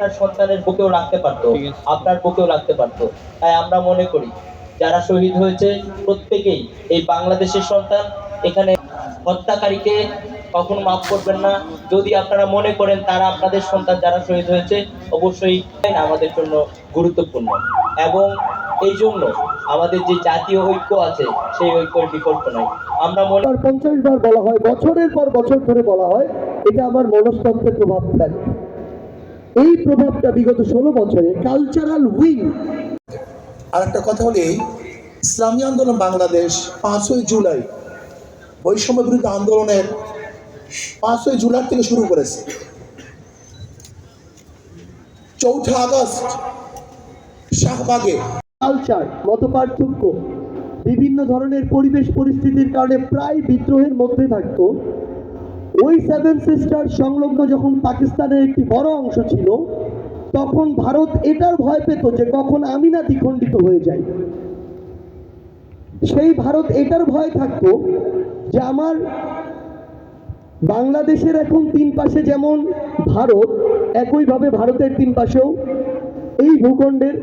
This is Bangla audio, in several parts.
আপনার সন্তানের বুকেও রাখতে পারতো। আপনার বুকেও রাখতে পারতো। তাই আমরা মনে করি যারা শহীদ হয়েছে প্রত্যেকেই এই বাংলাদেশের সন্তান এখানে হত্যাকারীকে কখনো মাফ করবেন না। যদি আপনারা মনে করেন তারা আপনাদের সন্তান যারা শহীদ হয়েছে অবশ্যই আমাদের জন্য গুরুত্বপূর্ণ। এবং এই জন্য আমাদের যে জাতীয় ঐক্য আছে সেই ঐক্যের বিকল্প নাই। আমরা মনে বার পঞ্চাশ বার বলা হয় বছরের পর বছর ধরে বলা হয় এটা আমার মনস্তত্ত্বে প্রভাব ফেলে। এই প্রভাবটা বিগত ষোলো বছরে কালচারাল উইং আর একটা কথা হলো এই ইসলামী আন্দোলন বাংলাদেশ পাঁচই জুলাই বৈষম্য বিরুদ্ধে আন্দোলনের পাঁচই জুলাই থেকে শুরু করেছে। চৌঠা আগস্ট শাহবাগে। কালচার মত পার্থক্য বিভিন্ন ধরনের পরিবেশ পরিস্থিতির কারণে প্রায় বিদ্রোহের মধ্যে থাকতো। ওই সেভেন সিস্টার সংলগ্ন যখন পাকিস্তানের একটি বড় অংশ ছিল, তখন ভারত এটার ভয় পেত যে কখন আমি না দ্বিখণ্ডিত হয়ে যাই সেই ভারত এটার ভয় থাকতো যে আমার বাংলাদেশের এখন তিন পাশে যেমন ভারত, একইভাবে ভারতের তিন পাশেও এই ভূখণ্ডের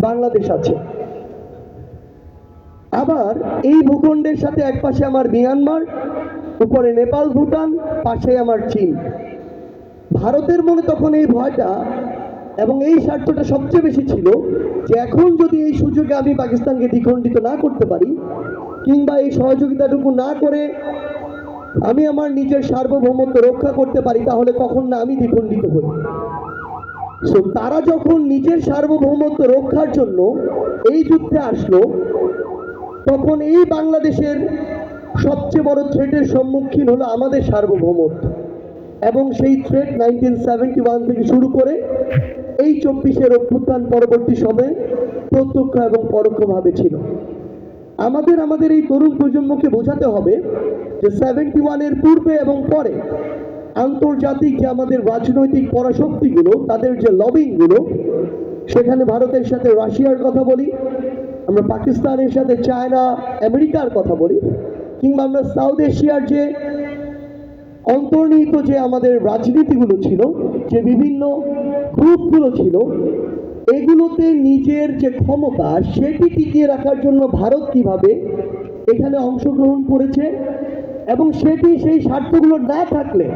বাংলাদেশ আছে। আবার এই ভূখণ্ডের সাথে এক পাশে আমার মিয়ানমার উপরে নেপাল, ভুটান পাশে আমার চীন। ভারতের মনে তখন এই ভয়টা এবং এই স্বার্থটা সবচেয়ে বেশি ছিল যে এখন যদি এই সুযোগে আমি পাকিস্তানকে দ্বিখণ্ডিত না করতে পারি, কিংবা এই সহযোগিতাটুকু না করে আমি আমার নিজের সার্বভৌমত্ব রক্ষা করতে পারি, তাহলে কখন না আমি দ্বিখণ্ডিত হই? সো তারা যখন নিজের সার্বভৌমত্ব রক্ষার জন্য এই যুদ্ধে আসলো, তখন এই বাংলাদেশের সবচেয়ে বড় থ্রেটের সম্মুখীন হলো আমাদের সার্বভৌমত্ব। এবং সেই থ্রেট নাইনটিন সেভেন্টি ওয়ান থেকে শুরু করে এই চব্বিশের অভ্যুত্থান পরবর্তী সময়ে প্রত্যক্ষ এবং পরোক্ষভাবে ছিল। আমাদের আমাদের এই তরুণ প্রজন্মকে বোঝাতে হবে যে সেভেন্টি ওয়ানের পূর্বে এবং পরে আন্তর্জাতিক যে আমাদের রাজনৈতিক পরাশক্তিগুলো, তাদের যে লবিংগুলো সেখানে ভারতের সাথে রাশিয়ার কথা বলি, আমরা পাকিস্তানের সাথে চায়না, আমেরিকার কথা বলি কিংবা আমরা সাউথ এশিয়ার যে অন্তর্নিহিত যে আমাদের রাজনীতিগুলো ছিল, যে বিভিন্ন গ্রুপগুলো ছিল, এগুলোতে নিজের যে ক্ষমতা সেটি টিকিয়ে রাখার জন্য ভারত কীভাবে এখানে অংশগ্রহণ করেছে এবং সেটি সেই স্বার্থগুলো না থাকলে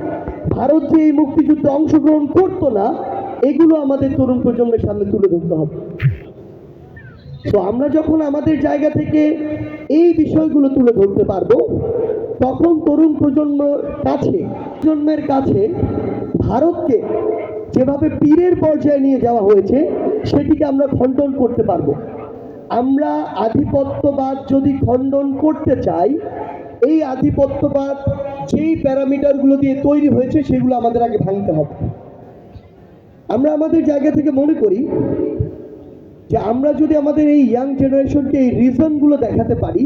ভারত যে এই মুক্তিযুদ্ধে অংশগ্রহণ করতো না, এগুলো আমাদের তরুণ প্রজন্মের সামনে তুলে ধরতে হবে। তো আমরা যখন আমাদের জায়গা থেকে এই বিষয়গুলো তুলে ধরতে পারব, তখন তরুণ প্রজন্মের কাছে প্রজন্মের কাছে ভারতকে যেভাবে পীরের পর্যায়ে নিয়ে যাওয়া হয়েছে, সেটিকে আমরা খণ্ডন করতে পারব। আমরা আধিপত্যবাদ যদি খণ্ডন করতে চাই, এই আধিপত্যবাদ যেই প্যারামিটারগুলো দিয়ে তৈরি হয়েছে, সেগুলো আমাদের আগে ভাঙতে হবে। আমরা আমাদের জায়গা থেকে মনে করি যে আমরা যদি আমাদের এই ইয়াং জেনারেশনকে এই রিজনগুলো দেখাতে পারি,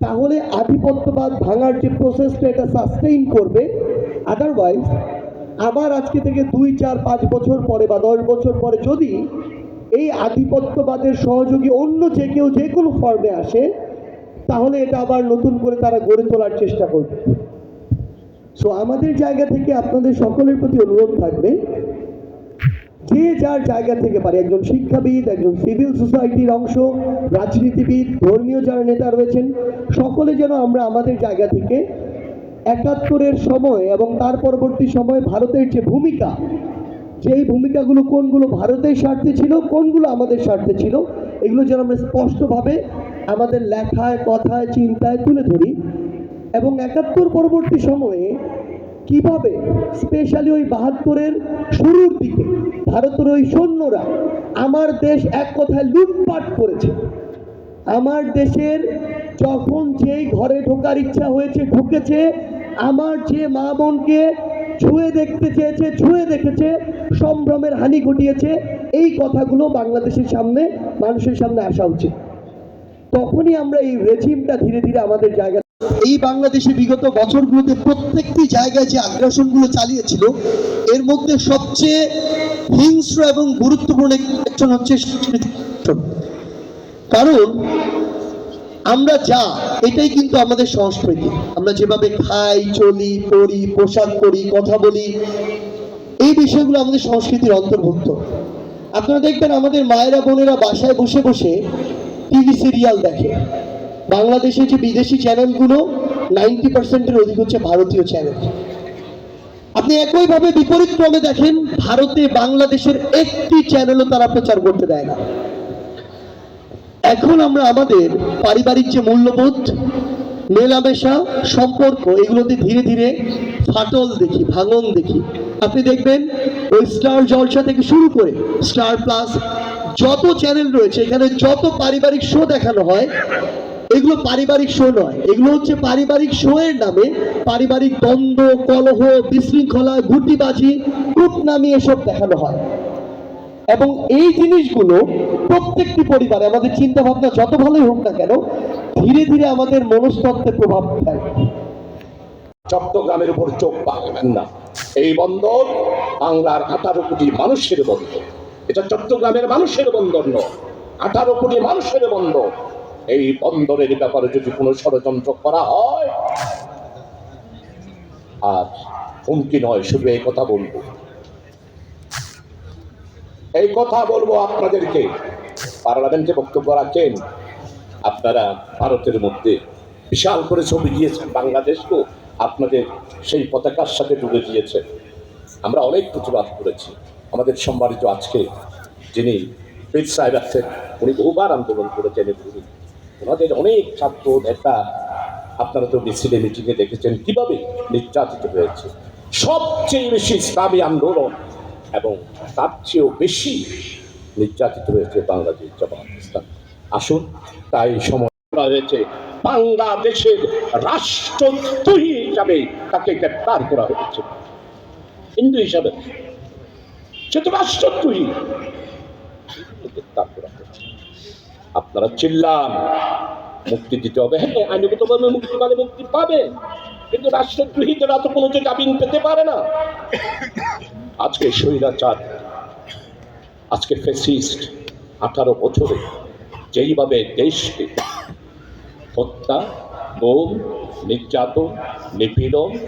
তাহলে আধিপত্যবাদ ভাঙার যে প্রসেসটা এটা সাস্টেইন করবে। আদারওয়াইজ আবার আজকে থেকে দুই, চার, পাঁচ বছর পরে বা দশ বছর পরে যদি এই আধিপত্যবাদের সহযোগী অন্য যে কেউ যে কোনো ফর্মে আসে, তাহলে এটা আবার নতুন করে তারা গড়ে তোলার চেষ্টা করবে। সো আমাদের জায়গা থেকে আপনাদের সকলের প্রতি অনুরোধ থাকবে যে যার জায়গা থেকে পারে। একজন শিক্ষাবিদ, একজন সিভিল সোসাইটির অংশ, রাজনীতিবিদ, ধর্মীয় যারা নেতা রয়েছেন, সকলে যেন আমরা আমাদের জায়গা থেকে একাত্তরের সময় এবং তার পরবর্তী সময়ে ভারতের যে ভূমিকা, যেই ভূমিকাগুলো কোনগুলো ভারতের স্বার্থে ছিল, কোনগুলো আমাদের স্বার্থে ছিল, এগুলো যেন আমরা স্পষ্টভাবে আমাদের লেখায়, কথায়, চিন্তায় তুলে ধরি এবং একাত্তর পরবর্তী সময়ে কীভাবে স্পেশালি ওই বাহাত্তরের শুরুর দিকে ভারতের ওই সৈন্যরা আমার দেশ এক কথায় লুটপাট করেছে? আমার দেশের যখন যেই ঘরে ঢোকার ইচ্ছা হয়েছে, ঢুকেছে, আমার যে মা বোনকে ছুঁয়ে দেখতে চেয়েছে, ছুঁয়ে দেখেছে, সম্ভ্রমের হানি ঘটিয়েছে, এই কথাগুলো বাংলাদেশের সামনে, মানুষের সামনে আসা উচিত। তখনই আমরা এই রেজিমটা ধীরে ধীরে আমাদের জায়গা এই বাংলাদেশে বিগত বছরগুলোতে প্রত্যেকটি জায়গায় যে আগ্রাসনগুলো চালিয়েছিল, এর মধ্যে সবচেয়ে হিংস্র এবং গুরুত্বপূর্ণ একজন হচ্ছে কারণ আমরা যা, এটাই কিন্তু আমাদের সংস্কৃতি। আমরা যেভাবে খাই, চলি পড়ি পোশাক পরি, কথা বলি, এই বিষয়গুলো আমাদের সংস্কৃতির অন্তর্ভুক্ত। আপনারা দেখবেন আমাদের মায়েরা বোনেরা বাসায় বসে বসে টিভি সিরিয়াল দেখে। বাংলাদেশে যে বিদেশি চ্যানেলগুলো নাইনটি পার্সেন্টের অধিক হচ্ছে ভারতীয় চ্যানেল। আপনি একইভাবে বিপরীত ক্রমে দেখেন, ভারতে বাংলাদেশের একটি চ্যানেলও তারা প্রচার করতে দেয় না। এখন আমরা আমাদের পারিবারিক যে মূল্যবোধ, মেলামেশা, সম্পর্ক, এগুলোতে ধীরে ধীরে ফাটল দেখি, ভাঙন দেখি। আপনি দেখবেন, ওই স্টার জলসা থেকে শুরু করে স্টার প্লাস যত চ্যানেল রয়েছে, এখানে যত পারিবারিক শো দেখানো হয় এগুলো পারিবারিক শো নয়। এগুলো হচ্ছে পারিবারিক শো এর নামে পারিবারিক দ্বন্দ্ব, কলহ, বিশৃঙ্খলা, গুটিবাজি নামি এসব দেখানো হয়। এবং এই জিনিসগুলো প্রত্যেকটি পরিবারে আমাদের চিন্তা ভাবনা যত ভালোই হোক না কেন, ধীরে ধীরে আমাদের মনস্তত্ত্বে প্রভাব ফেলে। চট্টগ্রামের উপর চোখ পাবেন না। এই বন্দর বাংলার আঠারো কোটি মানুষের বন্দর। এটা চট্টগ্রামের মানুষের বন্দর নয়, আঠারো কোটি মানুষের বন্দর। এই বন্দরের ব্যাপারে যদি কোনো ষড়যন্ত্র করা হয়, আর হুমকি নয়, শুধু এই কথা বলব। এই কথা বলব আপনাদেরকে। পার্লামেন্টে বক্তব্য রাখেন। আপনারা ভারতের মধ্যে বিশাল করে ছবি দিয়েছেন বাংলাদেশকেও আপনাদের সেই পতাকার সাথে জুড়ে দিয়েছেন আমরা অনেক প্রতিবাদ করেছি। আমাদের সম্মানিত আজকে যিনি পীর সাহেব আছেন, উনি বহুবার আন্দোলন করেছেন উনি ওনাদের অনেক ছাত্র নেতা আপনারা তো মিছিলে মিটিংয়ে দেখেছেন কীভাবে নির্যাতিত হয়েছে। সবচেয়ে বেশি ইসলামী আন্দোলন এবং তার চেয়েও বেশি নির্যাতিত হয়েছে বাংলাদেশ জামাত ইসলাম। আসুন, তাই সময় হয়েছে। বাংলাদেশের রাষ্ট্রদ্রোহী হিসাবে তাকে গ্রেপ্তার করা হয়েছে। হিন্দু হিসাবে সে তো রাষ্ট্রদ্রোহী। গ্রেপ্তার করা হয়েছে। আপনারা চিল্লান। মুক্তি দিতে হবে। হ্যাঁ আইনগতভাবে মুক্তি পাবে মুক্তি পাবে। কিন্তু রাষ্ট্রদ্রোহীদেরা তো কোনো জামিন পেতে পারে না। আজকে স্বৈরাচার, আজকে ফেসিস্ট আঠারো বছরে যেইভাবে দেশকে হত্যা বোম নির্যাতন, নিপীড়ন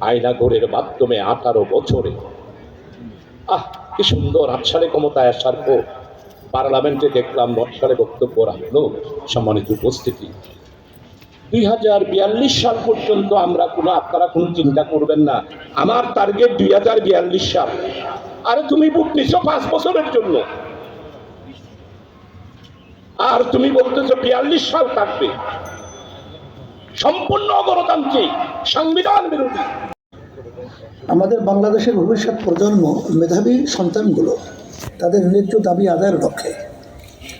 আয়নাগরের মাধ্যমে আঠারো বছরে, আহ, কি সুন্দর সালে ক্ষমতায় আসার পর পার্লামেন্টে দেখলাম সালে বক্তব্য রাখল সম্মানিত উপস্থিতি। দুই হাজার বিয়াল্লিশ সাল পর্যন্ত আমরা কোনো আপনারা কোনো চিন্তা করবেন না। আমার টার্গেট দুই হাজার বিয়াল্লিশ সাল। আরে তুমি বুক নিছো পাঁচ বছরের জন্য। আর তুমি বলতেছো বিয়াল্লিশ সাল থাকবে। সম্পূর্ণ অগণতান্ত্রিক, সংবিধান বিরোধী। আমাদের বাংলাদেশের ভবিষ্যৎ প্রজন্ম মেধাবী সন্তানগুলো তাদের ন্যায্য দাবি আদায়ের লক্ষ্যে।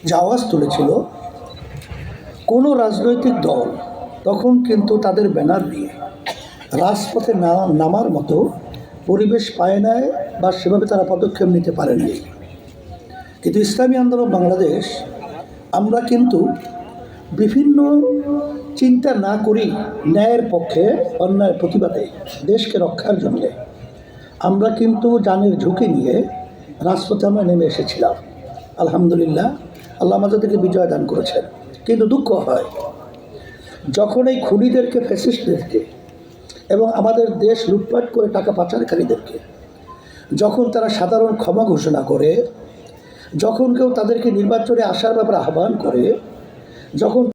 যে আওয়াজ তুলেছিল, কোনো রাজনৈতিক দল তখন কিন্তু তাদের ব্যানার নিয়ে রাজপথে নামার মতো পরিবেশ পায় নাই বা সেভাবে তারা পদক্ষেপ নিতে পারেননি। কিন্তু ইসলামী আন্দোলন বাংলাদেশ, আমরা কিন্তু বিভিন্ন চিন্তা না করি ন্যায়ের পক্ষে, অন্যায়ের প্রতিবাদে দেশকে রক্ষার জন্যে। আমরা কিন্তু জানের ঝুঁকি নিয়ে রাজপথে আমরা নেমে এসেছিলাম। আলহামদুলিল্লাহ, আল্লাহ আমাদেরকে বিজয় দান করেছেন। কিন্তু দুঃখ হয়, যখন এই খুনিদেরকে, ফ্যাসিস্টদেরকে এবং আমাদের দেশ লুটপাট করে টাকা পাচারকারীদেরকে, যখন তারা সাধারণ ক্ষমা ঘোষণা করে, যখন কেউ তাদেরকে নির্বাচনে আসার ব্যাপারে আহ্বান করে, যখন